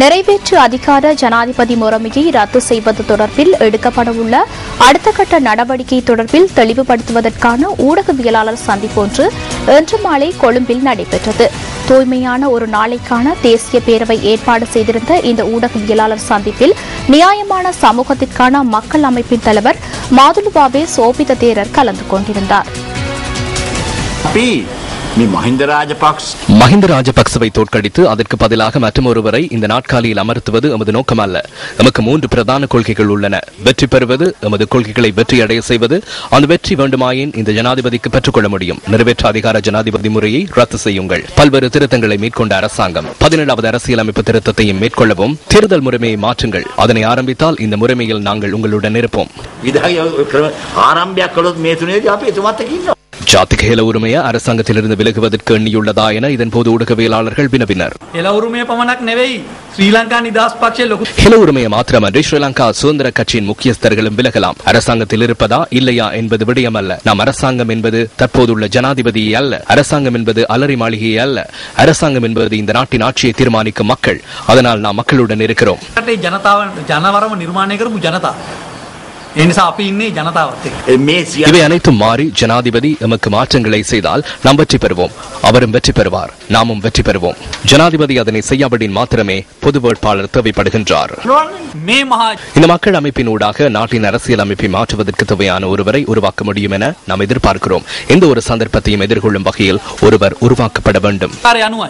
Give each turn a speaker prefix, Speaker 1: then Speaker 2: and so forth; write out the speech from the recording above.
Speaker 1: நிறைவேற்று அதிகார ஜனாதிபதி முறைமையை ரத்து செய்வது தொடர்பில் எடுக்கப்படவுள்ள அடுத்த கட்ட நடவடிக்கை தொடர்பில் தெளிவுபடுத்துவதற்கான ஊடகவியலாளர் சந்திப்பொன்று இன்று மாலை கொழும்பில் நடைபெற்றது. தூய்மையான ஒரு நாளைக்கான தேசிய பேரவை ஏற்பாடு செய்திருந்த இந்த ஊடகவியலாளர் சந்திப்பில் நியாயமான சமூகத்திற்கான மக்கள் அமைப்பின் தலைவர் மாதுலுபாபே சோபித தேரர் கலந்து கொண்டிருந்தார்.
Speaker 2: மஹிந்த
Speaker 3: மஹிந்த ராஜபக்சவை தோற்கடித்து அதற்கு பதிலாக மற்றொருவரை இந்த நாட்காலியில் அமர்த்துவது எமது நோக்கமல்ல. நமக்கு மூன்று பிரதான கொள்கைகள் உள்ளன. வெற்றி பெறுவது எமது கொள்கைகளை வெற்றி அடைய செய்வது அந்த வெற்றி வேண்டுமாயின் இந்த ஜனாதிபதிக்கு பெற்றுக்கொள்ள முடியும். நிறைவேற்ற அதிகார ஜனாதிபதி முறையை ரத்து செய்யுங்கள். பல்வேறு திருத்தங்களை மேற்கொண்ட அரசாங்கம் பதினேழாவது அரசியலமைப்பு திருத்தத்தையும் மேற்கொள்ளவும் தேர்தல் முறைமையை மாற்றுங்கள். அதனை ஆரம்பித்தால் இந்த முறைமையில் நாங்கள் உங்களுடன் இருப்போம். ஜாத்திகேல உரிமையை அரசாங்கத்திலிருந்து விலகுவதற்கு எண்ணியுள்ளதா என இதன் போது ஊடகவியலாளர்கள் வினவினர். ஹெல உரிமையை மாத்திரமன்றி ஸ்ரீலங்கா சுதந்திர கட்சியின் முக்கியஸ்தர்களும் விலகலாம். அரசாங்கத்தில் இருப்பதா இல்லையா என்பது விடயமல்ல. நாம் அரசாங்கம் என்பது தற்போதுள்ள ஜனாதிபதியை அல்ல. அரசாங்கம் என்பது அலரி மாளிகை அல்ல. அரசாங்கம் என்பது இந்த நாட்டின் ஆட்சியை தீர்மானிக்கும் மக்கள். அதனால் நாம் மக்களுடன் இருக்கிறோம்.
Speaker 4: ஜனவரம் நிர்மாணிக்கிறோம் ஜனதா. කරපු ජනතා. ඒ නිසා අපි ඉන්නේ ජනතාවත් එක්ක.
Speaker 2: ඒ මේ සියල්ල
Speaker 3: இவை அனைத்தும் மாறி ஜனாதிபதி எமக்கு மாற்றங்களை செய்தால் நாம் வெற்றி பெறுவோம் அவரும் வெற்றி பெறுவார் நாமும் வெற்றி பெறுவோம் ஜனாதிபதி அதனை செய்யாவிடின் மாத்திரமே பொது வேட்பாளர் தேவைப்படுகின்றார்
Speaker 4: මේ මහා
Speaker 3: இந்த மக்கள் அமைப்பின் ஊடாக நாட்டின் அரசியல் அமைப்பை மாற்றுவதற்கு தேவையான ஒருவரை உருவாக்க முடியும் என நாம் எதிர்பார்க்கிறோம் எந்த ஒரு சந்தர்ப்பத்தையும் எதிர்கொள்ளும் வகையில் ஒருவர் உருவாக்கப்பட வேண்டும்
Speaker 4: කාරය අනුවයි.